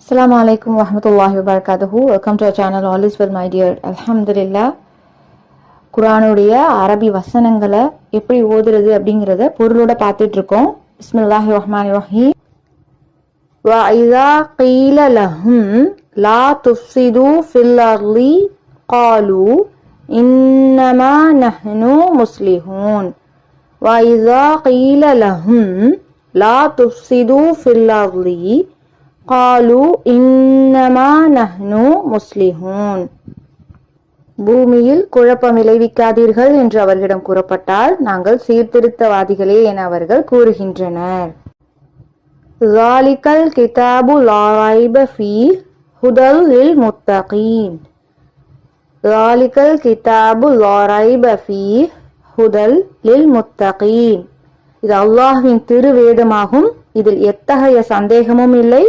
Assalamu alaikum wa rahmatullahi wa barakatuhu. Welcome to our channel. All is well, my dear. Alhamdulillah. குரானுடைய அரபி வசனங்களை எப்படி ஓதுறது அப்படிங்கிறத பொருளோட பார்த்துட்டு இருக்கோம் பிஸ்மில்லாஹி ரஹ்மான் ரஹீம் وَإِذَا قِيلَ لَهُمْ لَا تُفْسِدُوا فِي الْأَرْضِ قَالُوا إِنَّمَا نَحْنُ مُصْلِحُونَ وَإِذَا قِيلَ لَهُمْ لَا تُفْسِدُوا فِي الْأَرْضِ قَالُوا إِنَّمَا نَحْنُ مُصْلِحُونَ பூமியில் குழப்பம் விளைவிக்காதீர்கள் என்று அவர்களிடம் கூறப்பட்டால் நாங்கள் சீர்திருத்தவாதிகளே என அவர்கள் கூறுகின்றனர் ذَلِكَ الْكِتَابُ لَا رَيْبَ فِيهِ هُدًى لِلْمُتَّقِينَ ذَلِكَ الْكِتَابُ لَا رَيْبَ فِيهِ هُدًى لِلْمُتَّقِينَ இது அல்லாஹ்வின் திருவேதமாகும் இதில் எத்தகைய சந்தேகமும் இல்லை